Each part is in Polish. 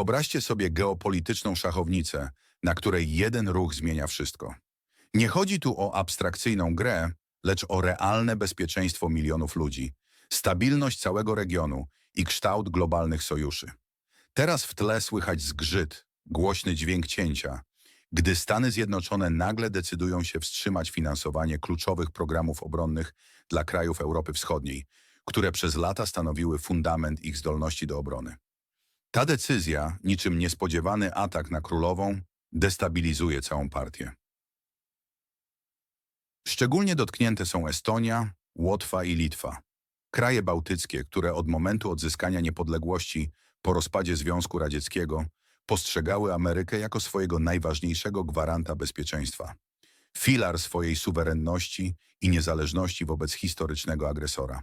Wyobraźcie sobie geopolityczną szachownicę, na której jeden ruch zmienia wszystko. Nie chodzi tu o abstrakcyjną grę, lecz o realne bezpieczeństwo milionów ludzi, stabilność całego regionu i kształt globalnych sojuszy. Teraz w tle słychać zgrzyt, głośny dźwięk cięcia, gdy Stany Zjednoczone nagle decydują się wstrzymać finansowanie kluczowych programów obronnych dla krajów Europy Wschodniej, które przez lata stanowiły fundament ich zdolności do obrony. Ta decyzja, niczym niespodziewany atak na królową, destabilizuje całą partię. Szczególnie dotknięte są Estonia, Łotwa i Litwa. Kraje bałtyckie, które od momentu odzyskania niepodległości po rozpadzie Związku Radzieckiego postrzegały Amerykę jako swojego najważniejszego gwaranta bezpieczeństwa. Filar swojej suwerenności i niezależności wobec historycznego agresora.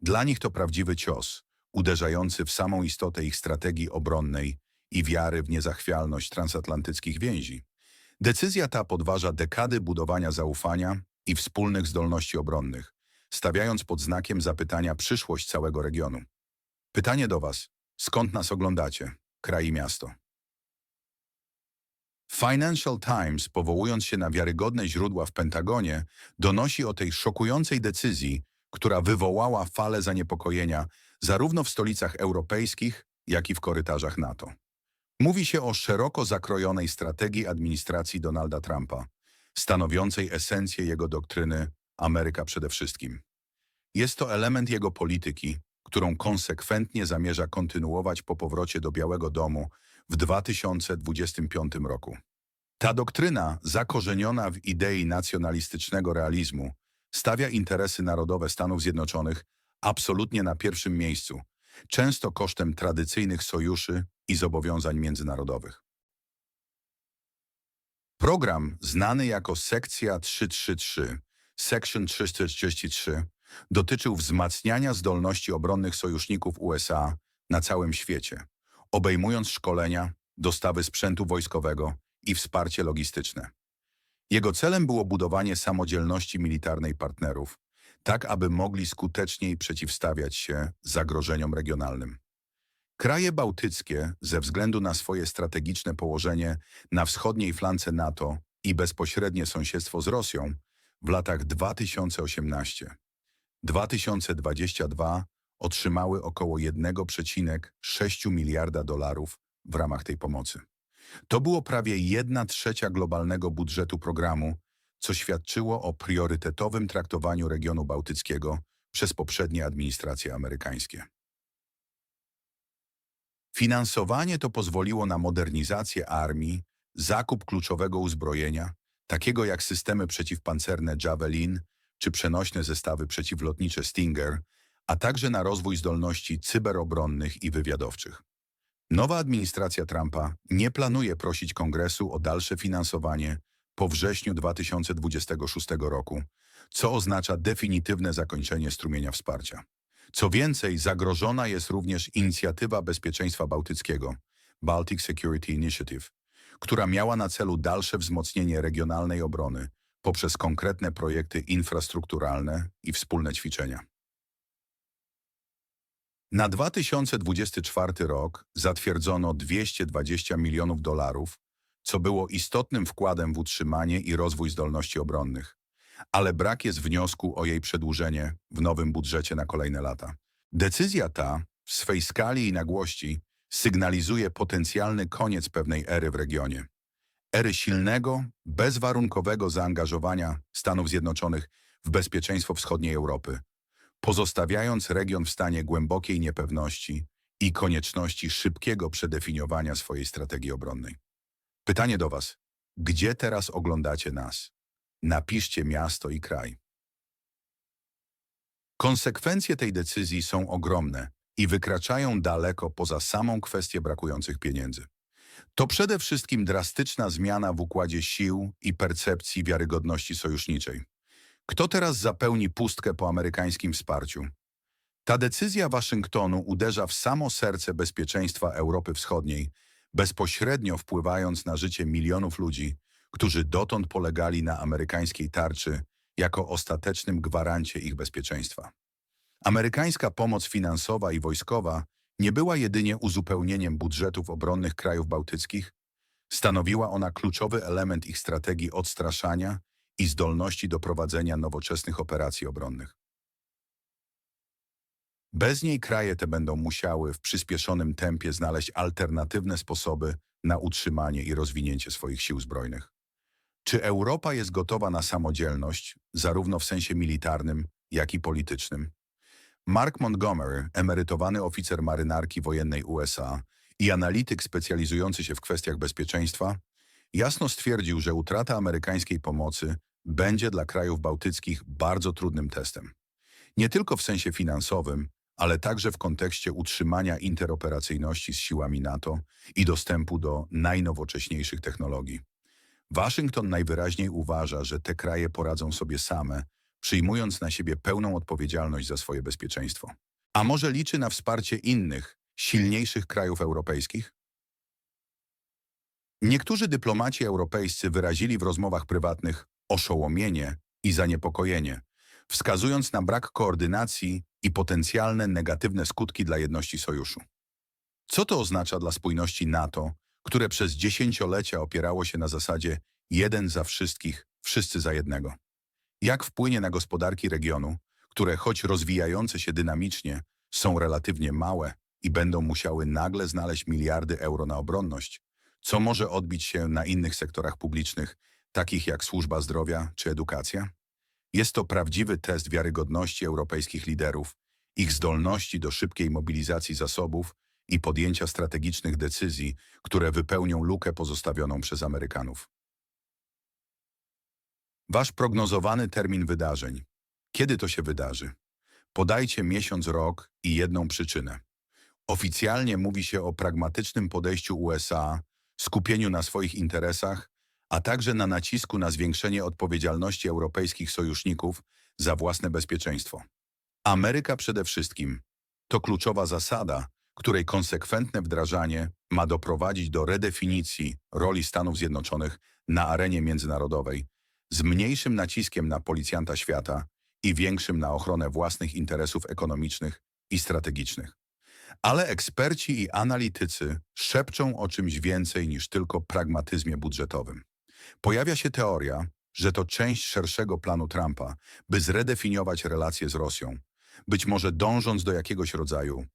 Dla nich to prawdziwy cios, uderzający w samą istotę ich strategii obronnej i wiary w niezachwialność transatlantyckich więzi. Decyzja ta podważa dekady budowania zaufania i wspólnych zdolności obronnych, stawiając pod znakiem zapytania przyszłość całego regionu. Pytanie do Was. Skąd nas oglądacie? Kraj i miasto. Financial Times, powołując się na wiarygodne źródła w Pentagonie, donosi o tej szokującej decyzji, która wywołała falę zaniepokojenia zarówno w stolicach europejskich, jak i w korytarzach NATO. Mówi się o szeroko zakrojonej strategii administracji Donalda Trumpa, stanowiącej esencję jego doktryny Ameryka przede wszystkim. Jest to element jego polityki, którą konsekwentnie zamierza kontynuować po powrocie do Białego Domu w 2025 roku. Ta doktryna, zakorzeniona w idei nacjonalistycznego realizmu, stawia interesy narodowe Stanów Zjednoczonych absolutnie na pierwszym miejscu, często kosztem tradycyjnych sojuszy i zobowiązań międzynarodowych. Program, znany jako Sekcja 333, Section 333, dotyczył wzmacniania zdolności obronnych sojuszników USA na całym świecie, obejmując szkolenia, dostawy sprzętu wojskowego i wsparcie logistyczne. Jego celem było budowanie samodzielności militarnej partnerów, tak aby mogli skuteczniej przeciwstawiać się zagrożeniom regionalnym. Kraje bałtyckie, ze względu na swoje strategiczne położenie na wschodniej flance NATO i bezpośrednie sąsiedztwo z Rosją, w latach 2018-2022 otrzymały około 1,6 miliarda dolarów w ramach tej pomocy. To było prawie 1 trzecia globalnego budżetu programu, co świadczyło o priorytetowym traktowaniu regionu bałtyckiego przez poprzednie administracje amerykańskie. Finansowanie to pozwoliło na modernizację armii, zakup kluczowego uzbrojenia, takiego jak systemy przeciwpancerne Javelin czy przenośne zestawy przeciwlotnicze Stinger, a także na rozwój zdolności cyberobronnych i wywiadowczych. Nowa administracja Trumpa nie planuje prosić Kongresu o dalsze finansowanie po wrześniu 2026 roku, co oznacza definitywne zakończenie strumienia wsparcia. Co więcej, zagrożona jest również inicjatywa bezpieczeństwa bałtyckiego, Baltic Security Initiative, która miała na celu dalsze wzmocnienie regionalnej obrony poprzez konkretne projekty infrastrukturalne i wspólne ćwiczenia. Na 2024 rok zatwierdzono 220 milionów dolarów, co było istotnym wkładem w utrzymanie i rozwój zdolności obronnych, ale brak jest wniosku o jej przedłużenie w nowym budżecie na kolejne lata. Decyzja ta, w swej skali i nagłości, sygnalizuje potencjalny koniec pewnej ery w regionie. Ery silnego, bezwarunkowego zaangażowania Stanów Zjednoczonych w bezpieczeństwo wschodniej Europy, pozostawiając region w stanie głębokiej niepewności i konieczności szybkiego przedefiniowania swojej strategii obronnej. Pytanie do Was. Gdzie teraz oglądacie nas? Napiszcie miasto i kraj. Konsekwencje tej decyzji są ogromne i wykraczają daleko poza samą kwestię brakujących pieniędzy. To przede wszystkim drastyczna zmiana w układzie sił i percepcji wiarygodności sojuszniczej. Kto teraz zapełni pustkę po amerykańskim wsparciu? Ta decyzja Waszyngtonu uderza w samo serce bezpieczeństwa Europy Wschodniej, bezpośrednio wpływając na życie milionów ludzi, którzy dotąd polegali na amerykańskiej tarczy jako ostatecznym gwarancie ich bezpieczeństwa. Amerykańska pomoc finansowa i wojskowa nie była jedynie uzupełnieniem budżetów obronnych krajów bałtyckich, stanowiła ona kluczowy element ich strategii odstraszania i zdolności do prowadzenia nowoczesnych operacji obronnych. Bez niej kraje te będą musiały w przyspieszonym tempie znaleźć alternatywne sposoby na utrzymanie i rozwinięcie swoich sił zbrojnych. Czy Europa jest gotowa na samodzielność, zarówno w sensie militarnym, jak i politycznym? Mark Montgomery, emerytowany oficer marynarki wojennej USA i analityk specjalizujący się w kwestiach bezpieczeństwa, jasno stwierdził, że utrata amerykańskiej pomocy będzie dla krajów bałtyckich bardzo trudnym testem. Nie tylko w sensie finansowym, ale także w kontekście utrzymania interoperacyjności z siłami NATO i dostępu do najnowocześniejszych technologii. Waszyngton najwyraźniej uważa, że te kraje poradzą sobie same, przyjmując na siebie pełną odpowiedzialność za swoje bezpieczeństwo. A może liczy na wsparcie innych, silniejszych krajów europejskich? Niektórzy dyplomaci europejscy wyrazili w rozmowach prywatnych oszołomienie i zaniepokojenie, wskazując na brak koordynacji i potencjalne negatywne skutki dla jedności sojuszu. Co to oznacza dla spójności NATO, które przez dziesięciolecia opierało się na zasadzie jeden za wszystkich, wszyscy za jednego? Jak wpłynie na gospodarki regionu, które choć rozwijające się dynamicznie, są relatywnie małe i będą musiały nagle znaleźć miliardy euro na obronność, co może odbić się na innych sektorach publicznych, takich jak służba zdrowia czy edukacja? Jest to prawdziwy test wiarygodności europejskich liderów, ich zdolności do szybkiej mobilizacji zasobów i podjęcia strategicznych decyzji, które wypełnią lukę pozostawioną przez Amerykanów. Wasz prognozowany termin wydarzeń. Kiedy to się wydarzy? Podajcie miesiąc, rok i jedną przyczynę. Oficjalnie mówi się o pragmatycznym podejściu USA, skupieniu na swoich interesach, a także na nacisku na zwiększenie odpowiedzialności europejskich sojuszników za własne bezpieczeństwo. Ameryka przede wszystkim to kluczowa zasada, której konsekwentne wdrażanie ma doprowadzić do redefinicji roli Stanów Zjednoczonych na arenie międzynarodowej, z mniejszym naciskiem na policjanta świata i większym na ochronę własnych interesów ekonomicznych i strategicznych. Ale eksperci i analitycy szepczą o czymś więcej niż tylko pragmatyzmie budżetowym. Pojawia się teoria, że to część szerszego planu Trumpa, by zredefiniować relacje z Rosją, być może dążąc do jakiegoś rodzaju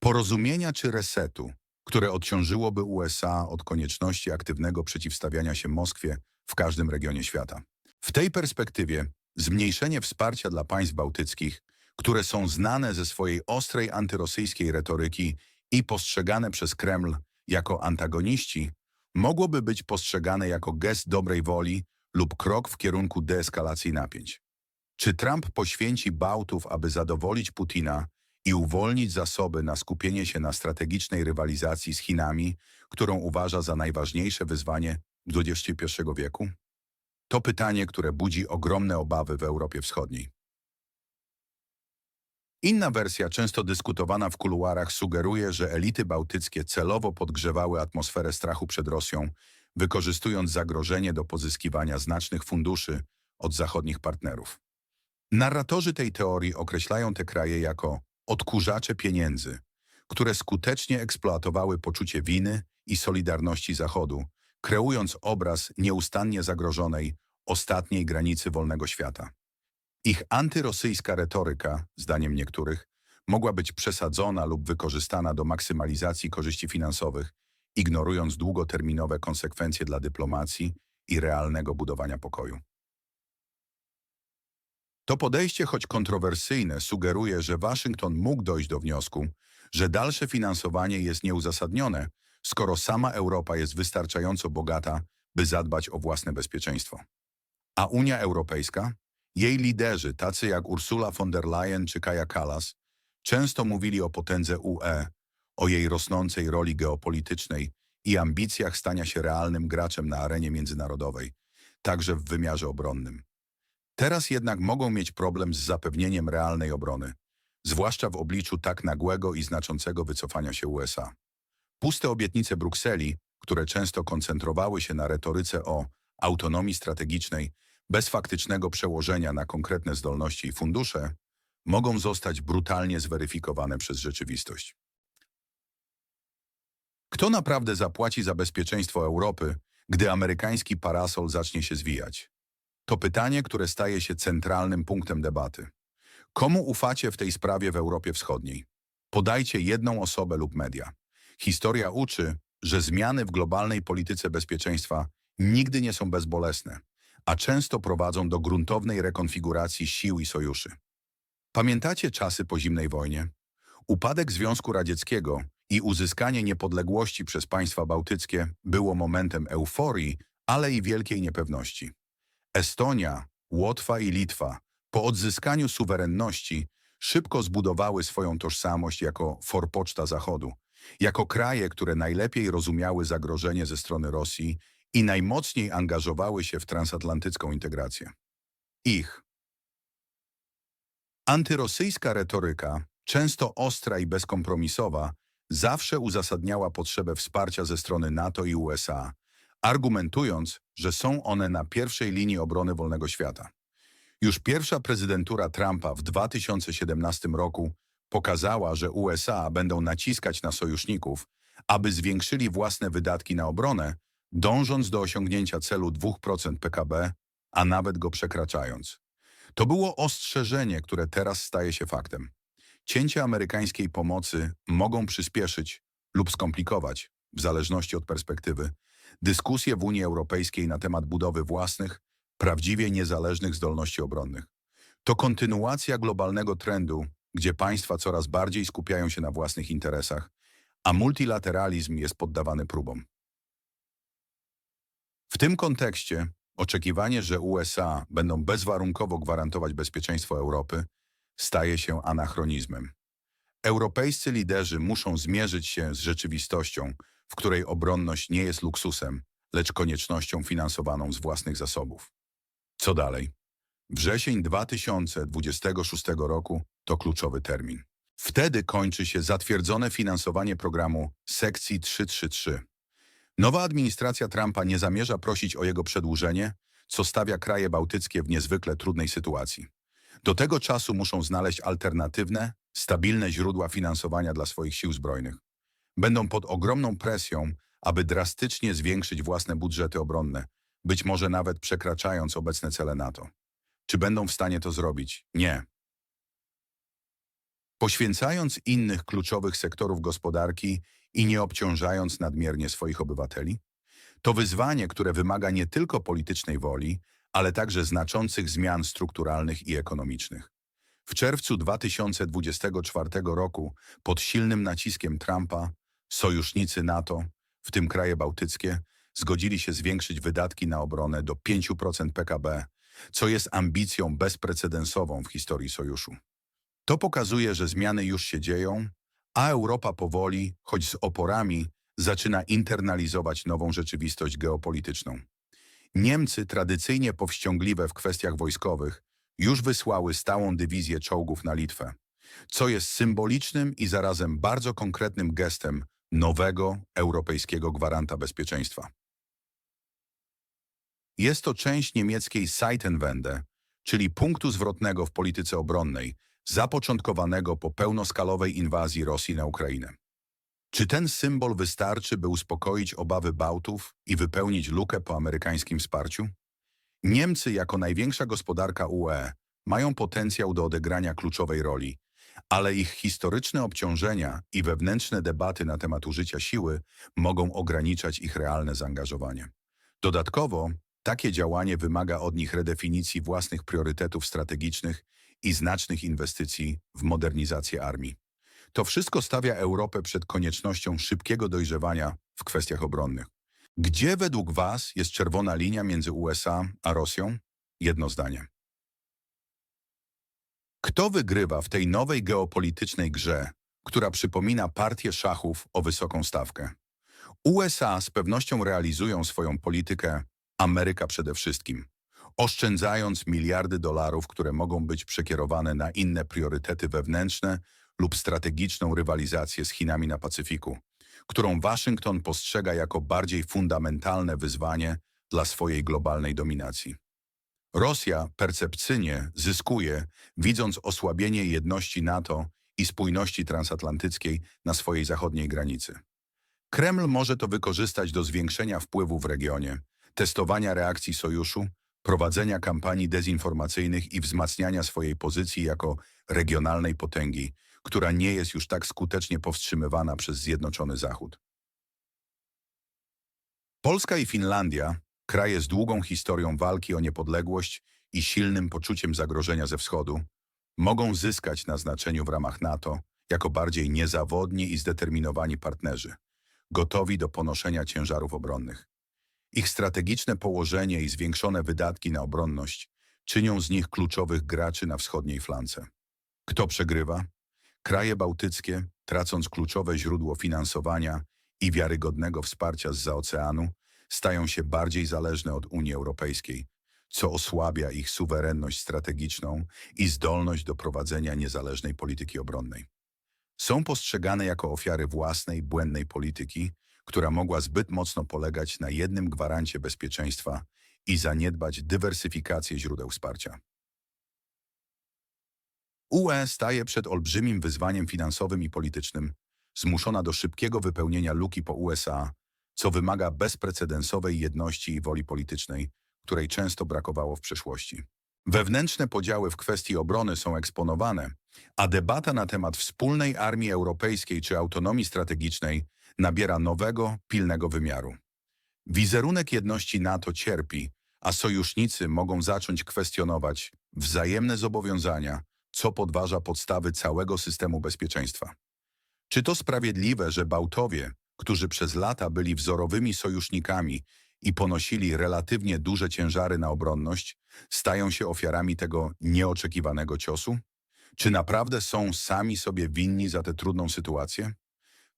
porozumienia czy resetu, które odciążyłoby USA od konieczności aktywnego przeciwstawiania się Moskwie w każdym regionie świata. W tej perspektywie zmniejszenie wsparcia dla państw bałtyckich, które są znane ze swojej ostrej antyrosyjskiej retoryki i postrzegane przez Kreml jako antagoniści, mogłoby być postrzegane jako gest dobrej woli lub krok w kierunku deeskalacji napięć. Czy Trump poświęci Bałtów, aby zadowolić Putina i uwolnić zasoby na skupienie się na strategicznej rywalizacji z Chinami, którą uważa za najważniejsze wyzwanie XXI wieku? To pytanie, które budzi ogromne obawy w Europie Wschodniej. Inna wersja, często dyskutowana w kuluarach, sugeruje, że elity bałtyckie celowo podgrzewały atmosferę strachu przed Rosją, wykorzystując zagrożenie do pozyskiwania znacznych funduszy od zachodnich partnerów. Narratorzy tej teorii określają te kraje jako odkurzacze pieniędzy, które skutecznie eksploatowały poczucie winy i solidarności Zachodu, kreując obraz nieustannie zagrożonej ostatniej granicy wolnego świata. Ich antyrosyjska retoryka, zdaniem niektórych, mogła być przesadzona lub wykorzystana do maksymalizacji korzyści finansowych, ignorując długoterminowe konsekwencje dla dyplomacji i realnego budowania pokoju. To podejście, choć kontrowersyjne, sugeruje, że Waszyngton mógł dojść do wniosku, że dalsze finansowanie jest nieuzasadnione, skoro sama Europa jest wystarczająco bogata, by zadbać o własne bezpieczeństwo. A Unia Europejska? Jej liderzy, tacy jak Ursula von der Leyen czy Kaja Kallas, często mówili o potędze UE, o jej rosnącej roli geopolitycznej i ambicjach stania się realnym graczem na arenie międzynarodowej, także w wymiarze obronnym. Teraz jednak mogą mieć problem z zapewnieniem realnej obrony, zwłaszcza w obliczu tak nagłego i znaczącego wycofania się USA. Puste obietnice Brukseli, które często koncentrowały się na retoryce o autonomii strategicznej, bez faktycznego przełożenia na konkretne zdolności i fundusze, mogą zostać brutalnie zweryfikowane przez rzeczywistość. Kto naprawdę zapłaci za bezpieczeństwo Europy, gdy amerykański parasol zacznie się zwijać? To pytanie, które staje się centralnym punktem debaty. Komu ufacie w tej sprawie w Europie Wschodniej? Podajcie jedną osobę lub media. Historia uczy, że zmiany w globalnej polityce bezpieczeństwa nigdy nie są bezbolesne, a często prowadzą do gruntownej rekonfiguracji sił i sojuszy. Pamiętacie czasy po zimnej wojnie? Upadek Związku Radzieckiego i uzyskanie niepodległości przez państwa bałtyckie było momentem euforii, ale i wielkiej niepewności. Estonia, Łotwa i Litwa po odzyskaniu suwerenności szybko zbudowały swoją tożsamość jako forpoczta Zachodu, jako kraje, które najlepiej rozumiały zagrożenie ze strony Rosji i najmocniej angażowały się w transatlantycką integrację. Ich antyrosyjska retoryka, często ostra i bezkompromisowa, zawsze uzasadniała potrzebę wsparcia ze strony NATO i USA, argumentując, że są one na pierwszej linii obrony wolnego świata. Już pierwsza prezydentura Trumpa w 2017 roku pokazała, że USA będą naciskać na sojuszników, aby zwiększyli własne wydatki na obronę, dążąc do osiągnięcia celu 2% PKB, a nawet go przekraczając. To było ostrzeżenie, które teraz staje się faktem. Cięcia amerykańskiej pomocy mogą przyspieszyć lub skomplikować, w zależności od perspektywy, dyskusje w Unii Europejskiej na temat budowy własnych, prawdziwie niezależnych zdolności obronnych. To kontynuacja globalnego trendu, gdzie państwa coraz bardziej skupiają się na własnych interesach, a multilateralizm jest poddawany próbom. W tym kontekście oczekiwanie, że USA będą bezwarunkowo gwarantować bezpieczeństwo Europy, staje się anachronizmem. Europejscy liderzy muszą zmierzyć się z rzeczywistością, w której obronność nie jest luksusem, lecz koniecznością finansowaną z własnych zasobów. Co dalej? Wrzesień 2026 roku to kluczowy termin. Wtedy kończy się zatwierdzone finansowanie programu sekcji 333. Nowa administracja Trumpa nie zamierza prosić o jego przedłużenie, co stawia kraje bałtyckie w niezwykle trudnej sytuacji. Do tego czasu muszą znaleźć alternatywne, stabilne źródła finansowania dla swoich sił zbrojnych. Będą pod ogromną presją, aby drastycznie zwiększyć własne budżety obronne, być może nawet przekraczając obecne cele NATO. Czy będą w stanie to zrobić? Nie. Poświęcając innych kluczowych sektorów gospodarki i nie obciążając nadmiernie swoich obywateli? To wyzwanie, które wymaga nie tylko politycznej woli, ale także znaczących zmian strukturalnych i ekonomicznych. W czerwcu 2024 roku, pod silnym naciskiem Trumpa, sojusznicy NATO, w tym kraje bałtyckie, zgodzili się zwiększyć wydatki na obronę do 5% PKB, co jest ambicją bezprecedensową w historii sojuszu. To pokazuje, że zmiany już się dzieją, a Europa powoli, choć z oporami, zaczyna internalizować nową rzeczywistość geopolityczną. Niemcy, tradycyjnie powściągliwe w kwestiach wojskowych, już wysłały stałą dywizję czołgów na Litwę, co jest symbolicznym i zarazem bardzo konkretnym gestem nowego europejskiego gwaranta bezpieczeństwa. Jest to część niemieckiej Seitenwende, czyli punktu zwrotnego w polityce obronnej, zapoczątkowanego po pełnoskalowej inwazji Rosji na Ukrainę. Czy ten symbol wystarczy, by uspokoić obawy Bałtów i wypełnić lukę po amerykańskim wsparciu? Niemcy, jako największa gospodarka UE, mają potencjał do odegrania kluczowej roli, ale ich historyczne obciążenia i wewnętrzne debaty na temat użycia siły mogą ograniczać ich realne zaangażowanie. Dodatkowo, takie działanie wymaga od nich redefinicji własnych priorytetów strategicznych i znacznych inwestycji w modernizację armii. To wszystko stawia Europę przed koniecznością szybkiego dojrzewania w kwestiach obronnych. Gdzie według Was jest czerwona linia między USA a Rosją? Jedno zdanie. Kto wygrywa w tej nowej geopolitycznej grze, która przypomina partię szachów o wysoką stawkę? USA z pewnością realizują swoją politykę Ameryka przede wszystkim, oszczędzając miliardy dolarów, które mogą być przekierowane na inne priorytety wewnętrzne lub strategiczną rywalizację z Chinami na Pacyfiku, którą Waszyngton postrzega jako bardziej fundamentalne wyzwanie dla swojej globalnej dominacji. Rosja percepcyjnie zyskuje, widząc osłabienie jedności NATO i spójności transatlantyckiej na swojej zachodniej granicy. Kreml może to wykorzystać do zwiększenia wpływu w regionie, testowania reakcji sojuszu, prowadzenia kampanii dezinformacyjnych i wzmacniania swojej pozycji jako regionalnej potęgi, która nie jest już tak skutecznie powstrzymywana przez Zjednoczony Zachód. Polska i Finlandia, kraje z długą historią walki o niepodległość i silnym poczuciem zagrożenia ze wschodu, mogą zyskać na znaczeniu w ramach NATO jako bardziej niezawodni i zdeterminowani partnerzy, gotowi do ponoszenia ciężarów obronnych. Ich strategiczne położenie i zwiększone wydatki na obronność czynią z nich kluczowych graczy na wschodniej flance. Kto przegrywa? Kraje bałtyckie, tracąc kluczowe źródło finansowania i wiarygodnego wsparcia zza oceanu, stają się bardziej zależne od Unii Europejskiej, co osłabia ich suwerenność strategiczną i zdolność do prowadzenia niezależnej polityki obronnej. Są postrzegane jako ofiary własnej, błędnej polityki, która mogła zbyt mocno polegać na jednym gwarancie bezpieczeństwa i zaniedbać dywersyfikację źródeł wsparcia. UE staje przed olbrzymim wyzwaniem finansowym i politycznym, zmuszona do szybkiego wypełnienia luki po USA, co wymaga bezprecedensowej jedności i woli politycznej, której często brakowało w przeszłości. Wewnętrzne podziały w kwestii obrony są eksponowane, a debata na temat wspólnej armii europejskiej czy autonomii strategicznej nabiera nowego, pilnego wymiaru. Wizerunek jedności NATO cierpi, a sojusznicy mogą zacząć kwestionować wzajemne zobowiązania, co podważa podstawy całego systemu bezpieczeństwa. Czy to sprawiedliwe, że Bałtowie, którzy przez lata byli wzorowymi sojusznikami i ponosili relatywnie duże ciężary na obronność, stają się ofiarami tego nieoczekiwanego ciosu? Czy naprawdę są sami sobie winni za tę trudną sytuację?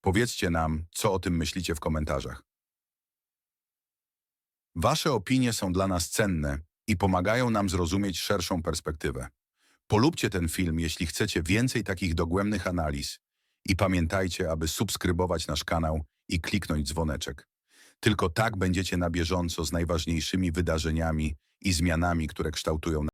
Powiedzcie nam, co o tym myślicie w komentarzach. Wasze opinie są dla nas cenne i pomagają nam zrozumieć szerszą perspektywę. Polubcie ten film, jeśli chcecie więcej takich dogłębnych analiz i pamiętajcie, aby subskrybować nasz kanał i kliknąć dzwoneczek. Tylko tak będziecie na bieżąco z najważniejszymi wydarzeniami i zmianami, które kształtują